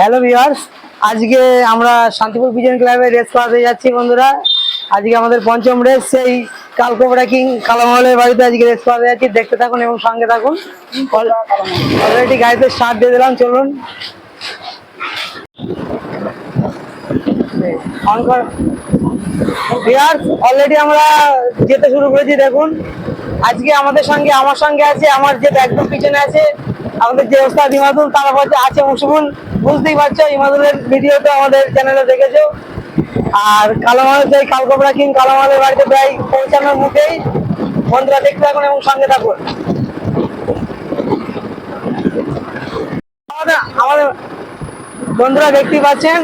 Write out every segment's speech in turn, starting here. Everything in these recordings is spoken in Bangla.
হ্যালো ভিউয়ার্স, আজকে আমরা শান্তিপুর বিজন ক্লাবে রেস করাতে যাচ্ছি বন্ধুরা। আজকে আমাদের পঞ্চম রেস সেই কালকোবরা কিং কালামহলের বাড়িতে আজকে রেস করাতে যাচ্ছি। দেখতে থাকুন এবং সঙ্গে থাকুন। অলরেডি গাড়িতে স্টার্ট দিয়ে দিলাম, চলুন। অলরেডি আমরা যেতে শুরু করেছি, দেখুন। আজকে আমাদের সঙ্গে, আমার সঙ্গে আছে, আমার যে একদম পিছনে আছে আমাদের যে ওস্তাদ ইমাদুল, তারা হচ্ছে আছে মুসিবুল বুঝতেই পারছ, ইমাদুলের ভিডিও তো আমাদের চ্যানেলে দেখেছ। আর কালো কালামালের যে কালকোবরা কিং কালামালের বাড়িতে প্রায় পৌঁছানোর মুখেই বন্ধুরা দেখতে থাকুন এবং সঙ্গে থাকুন। আমাদের বন্ধুরা দেখতে পাচ্ছেন,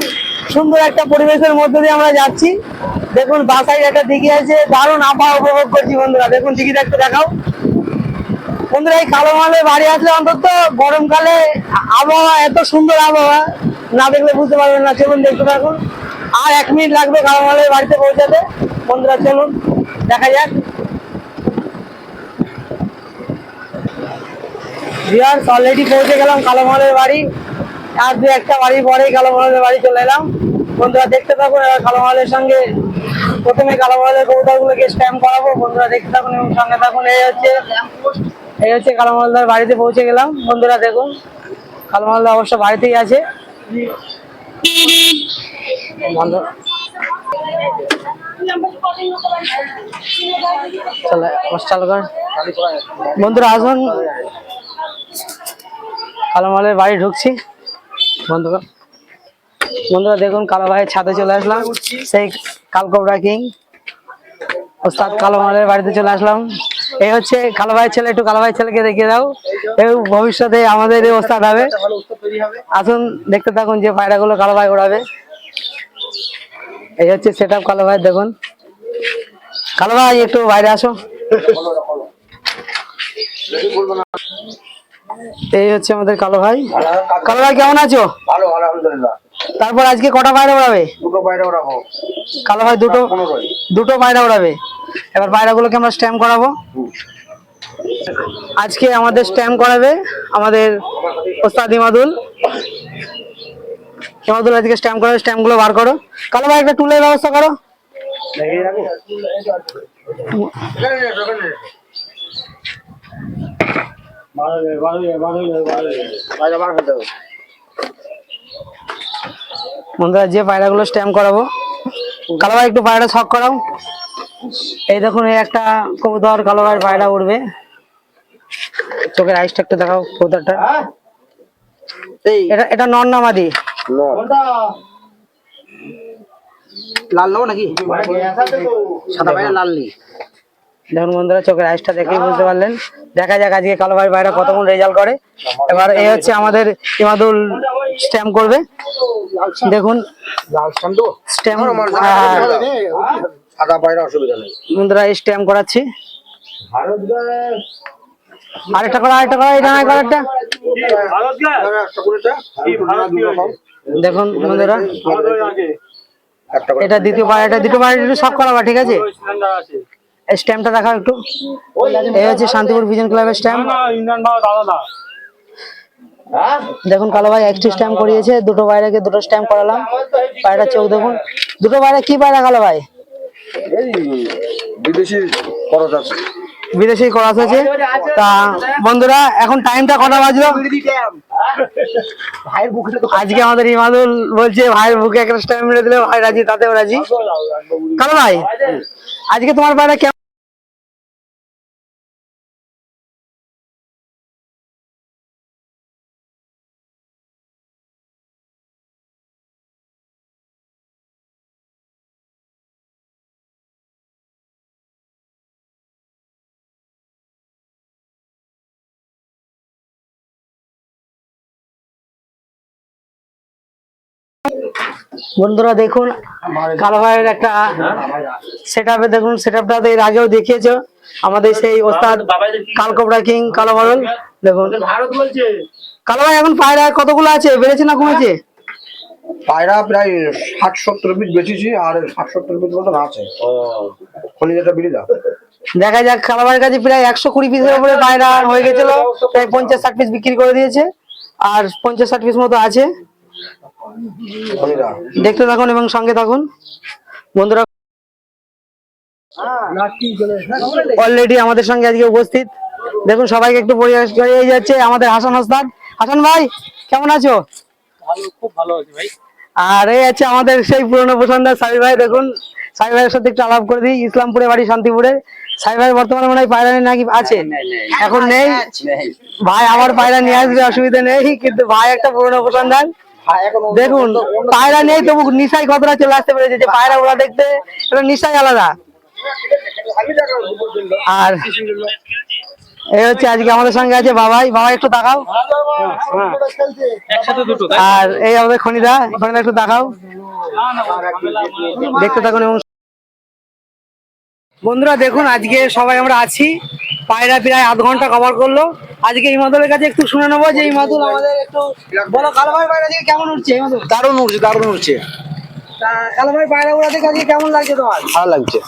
সুন্দর একটা পরিবেশের মধ্যে দিয়ে আমরা যাচ্ছি। দেখুন বাসায় একটা দিঘি আছে, দারুণ আবহাওয়া উপভোগ করছি বন্ধুরা। দেখুন দিঘিটা একটু দেখাও। বন্ধুরা, এই কালো মালে বাড়ি আসলে অন্তত গরমকালে আবহাওয়া এত সুন্দর আবহাওয়া, না দেখলে বুঝতে পারবেন না। চলুন দেখতে থাকুন। আর এক মিনিট লাগবে কালো মালের বাড়িতে পৌঁছাতে। বন্ধুরা, চলুন, দেখা যাক। ভিয়ার্স অলরেডি পৌঁছে গেলাম কালো মালের বাড়ি। আর দু একটা বাড়ি পরেই কালো মালের বাড়ি চলে এলাম। বন্ধুরা, দেখতে থাকুন, এবার কালো মালের সঙ্গে প্রথমে কালো মালের কবুতরগুলোকে স্ট্যাম্প করাবো। বন্ধুরা, দেখতে থাকুন এবং সঙ্গে থাকুন। এই হচ্ছে এই হচ্ছে কালো মালদার বাড়িতে পৌঁছে গেলাম। বন্ধুরা দেখুন কালো মালদা অবশ্য বাড়িতেই আছে। বন্ধুরা আসুন। কালো মালের বাড়ি ঢুকছি। বন্ধু কর। বন্ধুরা দেখুন কালো ভাইয়ের ছাদে চলে আসলাম। সেই কালকোবরা কিং। ওস্তাদ কালো মালের বাড়িতে চলে আসলাম। এই হচ্ছে কালো ভাইয়ের ছেলে একটু কালো ভাইয়ের ছেলেকে দেখিয়ে দাও। এই ভবিষ্যতে আমাদের এই ওস্তাদ হবে। আসুন দেখতে থাকুন যে পায়রাগুলো কালো ভাই ওড়াবে। এই হচ্ছে সেট কালো ভাই দেখুন। কালো ভাই একটু বাইরে আসো। এই হচ্ছে আমাদের কালো ভাই কালো ভাই কেমন আছো? ভালো আলহামদুলিল্লাহ। তারপর আজকে কটা পায়রা ওড়াবে? দুটো বাইরে ওড়াবো। কালো ভাই দুটো দুটো পায়রা ওড়াবে? এবার পায়রাগুলোকে আমরা স্ট্যাম্প করাবো। আজকে আমাদের স্ট্যাম্প করাবে আমাদের ওস্তাদ ইমাদুল। ইমাদুল আজকে স্ট্যাম্প করাবে স্ট্যাম্পগুলো বার করো। কালো ভাই, একটা টুলের ব্যবস্থা করো। বন্ধুরা, যে পায়রাগুলো স্ট্যাম্প করাবো। কালো ভাই, একটু পায়রা ছক করাও। এই দেখুন এই একটা কবুতর কালো ভাইয়ের পায়রা উঠবে চোখের আইসটা একটু দেখাও কবুতরটা। এটা এটা নর না লাল নেব নাকি? সাদা বাইরে লাল নেই। দেখুন বন্ধুরা চোখের আইসটা দেখেই বুঝতে পারলেন। দেখা যাক আজকে কালো ভাই ভাইরা কতক্ষণ রেজাল্ট করে। এবার এই হচ্ছে আমাদের ইমাদুল স্ট্যাম্প করবে। দেখুন। স্ট্যাম্প তো স্ট্যাম্প অসুবিধা নেই। বন্ধুরা স্ট্যাম্প করাচ্ছি। আরেকটা করা আরেকটা করা এটা করা একটা দেখুন বন্ধুরা এটা দ্বিতীয় বার এটা দ্বিতীয় বার একটু সব করাবা, ঠিক আছে? এই স্ট্যাম্পটা দেখাও একটু। এই হচ্ছে শান্তিপুর ভিজন ক্লাবের স্ট্যাম্প দেখুন কালো ভাই একটি স্ট্যাম্প করিয়েছে, দুটো বাইরেকে দুটো স্ট্যাম্প করালাম। পায়রার চোখ দেখুন। দুটো বাইরে কি পায়রা কালো ভাই? বিদেশি খরচ আছে। তা বন্ধুরা, এখন টাইমটা কটা বাজলো? আজকে আমাদের ইমাদুল বলছে, ভাইয়ের বুকে একটা স্ট্যাম্প মেরে দিলে ভাই রাজি, তাতেও রাজি। কেন ভাই, আজকে তোমার পায়রা বন্ধুরা দেখুন কালো ভাইয়ের একটা সেট আপে দেখুন সেট আপটা এর আগেও দেখিয়েছো। আমাদের সেই ওস্তাদ কালকোবরা কিং কালো মডেল দেখুন। কালো ভাই এখন পায়রা কতগুলো আছে? বেড়েছে না কমেছে? পায়রা প্রায় ষাট সত্তর পিস বেচেছি আর ষাট সত্তর পিস মতন আছে। খনিজাটা বিড়ি দাও। দেখা যাক কালো ভাইয়ের কাছে প্রায় একশো কুড়ি পিসের উপরে পায়রা হয়ে গেছিল প্রায় পঞ্চাশ ষাট পিস বিক্রি করে দিয়েছে আর পঞ্চাশ ষাট পিস মতো আছে। দেখতে থাকুন এবং সঙ্গে থাকুন। বন্ধুরা অলরেডি আমাদের সঙ্গে আজকে উপস্থিত। দেখুন সবাইকে একটু পরিবেশ যাচ্ছে আমাদের হাসান ওস্তাদ হাসান ভাই কেমন আছো? আর এই আছে আমাদের সেই পুরনো পছন্দের সাবি ভাই দেখুন। সাবি ভাইয়ের সাথে একটু আলাপ করে দিই ইসলামপুরে বাড়ি শান্তিপুরে। সাবি ভাই বর্তমানে মনে হয় পায়রানি নাকি আছে? এখন নেই? ভাই আবার পায়রা নিয়ে আসবে অসুবিধা নেই। কিন্তু ভাই একটা পুরনো অন্য- দেখুন পায়রা নেই তবু নিশাই কতটা চলে আসতে পেরেছে যে পায়রা ওরা দেখতে এটা নিশাই আলাদা। আর এই হচ্ছে আজকে আমাদের সঙ্গে আছে বাবাই বাবা একটু দেখাও আর এই আমাদের খনিদা খনিদা একটু দেখাও দেখতে থাকুন এবং বন্ধুরা দেখুন আজকে সবাই আমরা আছি। পায়রা প্রায় আধ ঘণ্টা কভার করল। আজকে ইমাদুলের কাছে একটু শুনে নেব যে ইমাদুল আমাদের একটু বলো কালো ভাই পায়রা দিকে কেমন উঠছে ইমাদুল দারুণ উঠছে দারুণ উঠছে। তা কালো ভাই পায়রা উড়া দেখে আজকে কেমন লাগছে তোমার? ভালো লাগছে।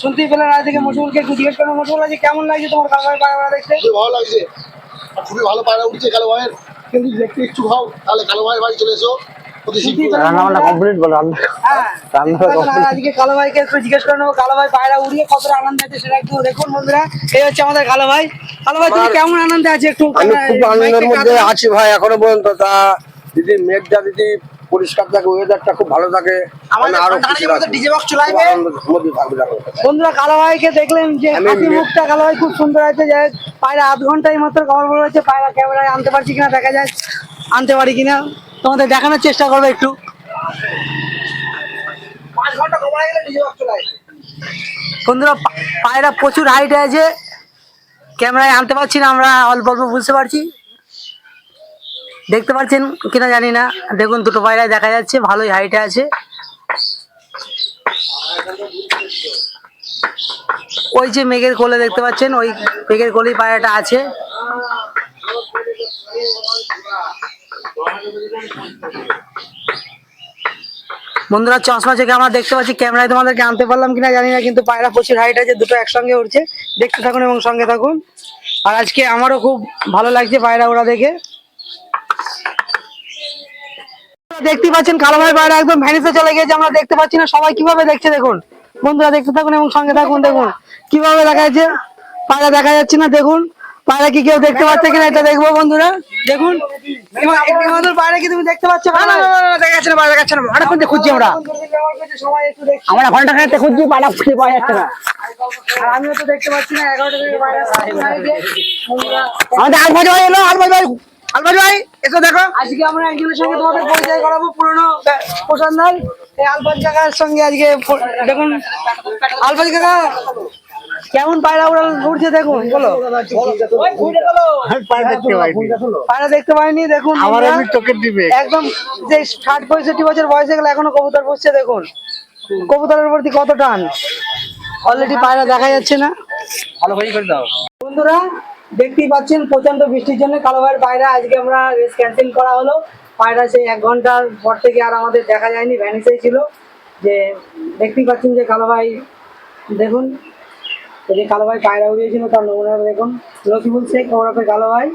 শুনতেই পেলেন আজ থেকে মশগুলকে একটু জিজ্ঞেস করব মশগুল আজকে কেমন লাগছে তোমার কালো ভাই পায়রা দেখতে ভালো লাগছে। খুবই ভালো পায়রা উঠছে কালো ভাইয়ের কিন্তু দেখতে ইচ্ছুক হও তাহলে কালো ভাইয়ের বাড়ি চলে এসো। কমপ্লিট বল রান্না হ্যাঁ। আজকে কালো ভাইকে একটু জিজ্ঞেস করে নেব কালো ভাই পায়রা উড়িয়ে কতটা আনন্দ আছে সেটা একটু দেখুন বন্ধুরা। এই হচ্ছে আমাদের কালো ভাই কালো ভাই তুমি কেমন আনন্দে আছে একটু আমি খুব আনন্দের মধ্যে আছি ভাই এখনও পর্যন্ত তা যদি মেঘটা যদি পরিষ্কার থাকে ওয়েদারটা খুব ভালো থাকে। আরও। বন্ধুরা কালো ভাইকে দেখলেন যে মুখটা কালো ভাই খুব সুন্দর আছে। যে পায়রা আধ ঘন্টায় মাত্র করে হচ্ছে পায়রা ক্যামেরায় আনতে পারছি কিনা দেখা যায় আনতে পারি কিনা। তোমাদের দেখানোর চেষ্টা করব একটু। বন্ধুরা পায়রা প্রচুর হাইটে আছে। ক্যামেরায় আনতে পারছি না আমরা অল্প অল্প বুঝতে পারছি। দেখতে পাচ্ছেন কিনা জানি না। দেখুন দুটো পায়রায় দেখা যাচ্ছে ভালোই হাইটে আছে। ওই যে মেঘের কোলে দেখতে পাচ্ছেন ওই মেঘের কোলেই পায়রাটা আছে। বন্ধুরা, চশমা থেকে আমরা দেখতে পাচ্ছি, ক্যামেরায় তোমাদেরকে আনতে পারলাম কিনা জানি না, কিন্তু পায়রা প্রচুর হাইট আছে, দুটো একসঙ্গে উঠছে দেখতে থাকুন এবং সঙ্গে থাকুন। আর আজকে আমারও খুব ভালো লাগছে পায়রা ওরা দেখে। দেখতে পাচ্ছেন, কালো ভাই পায়রা একদম ভ্যানিসে চলে গেছে, আমরা দেখতে পাচ্ছি না, সবাই কীভাবে দেখছে দেখুন। বন্ধুরা, দেখতে থাকুন এবং সঙ্গে থাকুন, দেখুন। কীভাবে দেখা যাচ্ছে পায়রা দেখা যাচ্ছে না, দেখুন। পায়রা কি কেউ দেখতে পাচ্ছে কিনা এটা দেখব বন্ধুরা। দেখুন। পায়রা কি তুমি দেখতে পাচ্ছ? না না না দেখা যাচ্ছে না পায়রা দেখা না। অনেকক্ষণ থেকে খুঁজছি আমরা। আমরা ঘণ্টা খুঁজছি পায়রা খুঁজে পাওয়া যাচ্ছে না। আর আমিও তো দেখতে পাচ্ছি না এগারোটা থেকে আমাদের ভাই এলো ভাই। আলবাজ ভাই এসো দেখো। আজকে আমরা একজনের সঙ্গে তোমাদের পরিচয় করাবো পুরনো পোষণদার এই আলবাজ কাকার সঙ্গে আজকে দেখুন। আলবাজ কাকা কেমন পায়রা উড়াল উঠছে দেখুন বলো। পায়রা দেখতে পাইনি। দেখুন একদম যে ষাট পঁয়ষট্টি বছর বয়সে গেলে এখনও কবুতর বসছে দেখুন। কবুতরের প্রতি কত টান। অলরেডি পায়রা দেখা যাচ্ছে না। ভালো করে করে দাও। বন্ধুরা দেখতেই পাচ্ছেন প্রচণ্ড বৃষ্টির জন্য কালো ভাইয়ের পায়রা আজকে আমরা রেস ক্যান্সেল করা হলো। পায়রা সেই এক ঘণ্টার পর থেকে আর আমাদের দেখা যায়নি ভ্যানিসেই ছিল। যে দেখতেই পাচ্ছেন যে কালো ভাই দেখুন। যে কালো ভাই পায়রা উড়িয়েছিল তার নমুনা দেখুন। রকিবুল শেখ ওরফে কালো ভাই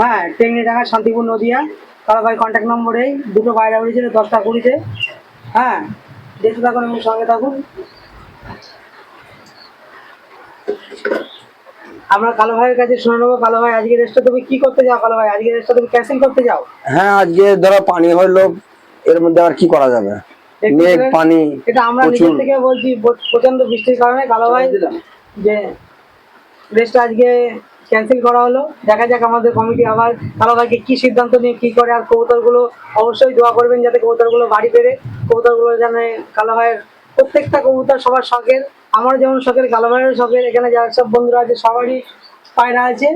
হ্যাঁ টেঙ্গি ডাঙ্গা শান্তিপুর নদিয়া। কালো ভাই কন্ট্যাক্ট নম্বরেই দুটো পায়রা উড়িয়েছিল দশটা কুড়িতে। হ্যাঁ দেখতে থাকুন এবং সঙ্গে থাকুন। আমরা কালো ভাইয়ের কাছে শুনে নেব কালো ভাই আজকে রেস্টটা তুমি কি করতে যাও কালো ভাই আজকে রেস্টটা তুমি ক্যান্সেল করতে যাও? হ্যাঁ আজকে ধরো পানি হইল এর মধ্যে আর কি করা যাবে? মেঘ পানি এটা আমরা নিজের থেকে বলছি প্রচণ্ড বৃষ্টির কারণে কালো ভাই যে রেস্টটা আজকে ক্যান্সেল করা হলো। দেখা যাক আমাদের কমিটি আবার কালো ভাইকে কি সিদ্ধান্ত নিয়ে কি করে আর কবুতরগুলো অবশ্যই দোয়া করবেন যাতে কবুতরগুলো বাড়ি পেরে কবুতরগুলো যেন কালো ভাইয়ের প্রত্যেকটা কবুতর সবার শখের আমার যেমন শখের, কালো ভাইয়ের শখের। এখানে যারা সব বন্ধুরা আছে, সবারই পায়রা আছে,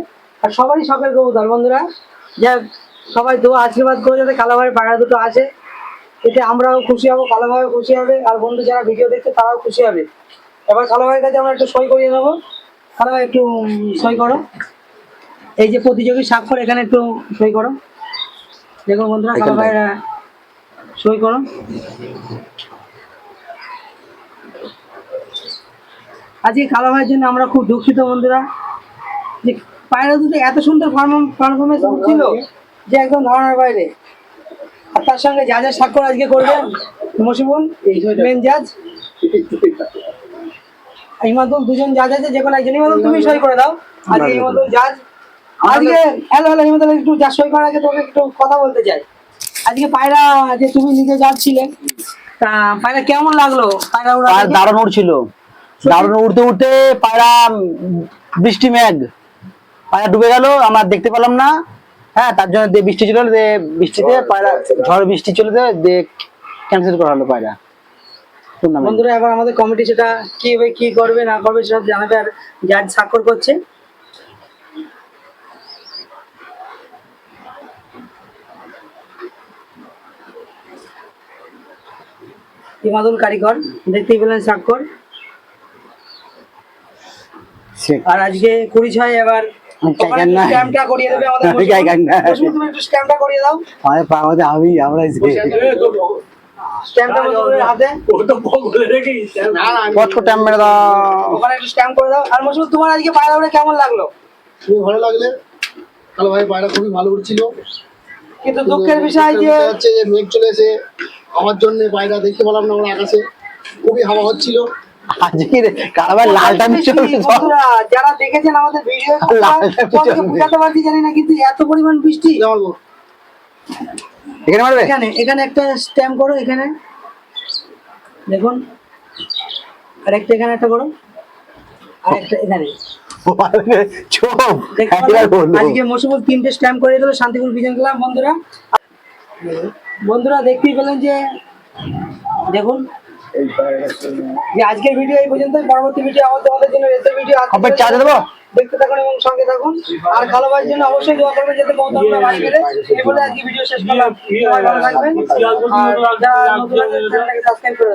আর সবারই শখের কবুতর বন্ধুরা। যা সবাই দোয়া, আশীর্বাদ করে যাতে কালো ভাইয়ের পায়রা দুটো আসে। এতে আমরাও খুশি হব, কালো ভাইও খুশি হবে, আর বন্ধু যারা ভিডিও দেখছে তারাও খুশি হবে। এবার কালো ভাইয়ের কাছে আমরা একটু সই করিয়ে নেব। কালো ভাই একটু সই করো। এই যে প্রতিযোগী স্বাক্ষর এখানে একটু সই করো। দেখো বন্ধুরা এখানটায়। ভাইরা সই করো। আজকে কালো ভাইয়ের জন্য আমরা খুব দুঃখিত বন্ধুরা। যে পায়রা দুটো এত সুন্দর পারফরমেন্স ছিল যে একদম ধারণার বাইরে। আর তার সঙ্গে যা যা স্বাক্ষর আজকে করবেন মসিবুল মেন জাজ। ইমাদুল দুজন জাজ আছে যে কোনো একজন। ইমাদুল তুমি সই করে দাও। আজকে ইমাদুল জাজ আজকে হ্যালো হ্যালো ইমাদুল একটু যা সই করার আগে তোকে একটু কথা বলতে চাই। আজকে পায়রা যে তুমি নিজে যাচ্ছিলে তা পায়রা কেমন লাগল? পায়রা উড়া দারুণ উঠছিল দারুণ উঠতে উঠতে পায়রা বৃষ্টি মেঘ। পায়রা ডুবে গেল আমরা দেখতে পেলাম না। হ্যাঁ তার জন্য বৃষ্টি ছিল দিয়ে বৃষ্টিতে পায়রা ঝড় বৃষ্টি চলে যায় দিয়ে ক্যান্সেল করা হলো পায়রা। বন্ধুরা এবার আমাদের কমিটি সেটা কীভাবে কি করবে না করবে সেটা জানাবে আর জাজ স্বাক্ষর করছে। ইমাদুল কারিগর দেখতেই পেলেন স্বাক্ষর। আর আজকে কুড়ি ছয় এবার। স্ট্যাম্পটা করিয়ে দেবে আমাদের আমি জায়গা নাই। মৌসুমী, তুমি একটু স্ট্যাম্পটা করিয়ে দাও। আমাদের পাওয়াতে আমি আমরা তোমার আজকে পায়রা উড়ে কেমন লাগল? খুবই ভালো লাগলে। কালো ভাই পায়রা খুবই ভালো উঠছিল কিন্তু দুঃখের বিষয় যে হচ্ছে যে মেঘ চলে এসে আমার জন্য পায়রা দেখতে পেলাম না আমরা আকাশে। খুবই হাওয়া হচ্ছিল। যারা দেখেছেন আমাদের ভিডিও বুঝাতে পারছি জানি না কিন্তু এত পরিমাণ বৃষ্টি। এখানে মারবে? এখানে এখানে একটা স্ট্যাম্প করো এখানে। দেখুন। আর একটা এখানে। একটা করো আর একটা এখানে আজকে মসুমুল তিনটে স্ট্যাম্প করে দিল শান্তিপুর বিজন ক্লাব বন্ধুরা। বন্ধুরা দেখতেই পেলেন যে দেখুন। যে আজকের ভিডিও এই পর্যন্ত পরবর্তী ভিডিও আমার তোমাদের জন্য রেসের ভিডিও চার্জ দেবো? দেখতে থাকুন এবং সঙ্গে থাকুন। আর ভালো ভাইয়ের জন্য অবশ্যই দোয়া করবেন যাতে বহুত না বাড়ি গেলে এই বলে আজকে ভিডিও শেষ করলাম। ভালো থাকবেন। আর যারা নতুন চ্যানেলটাকে সাবস্ক্রাইব করে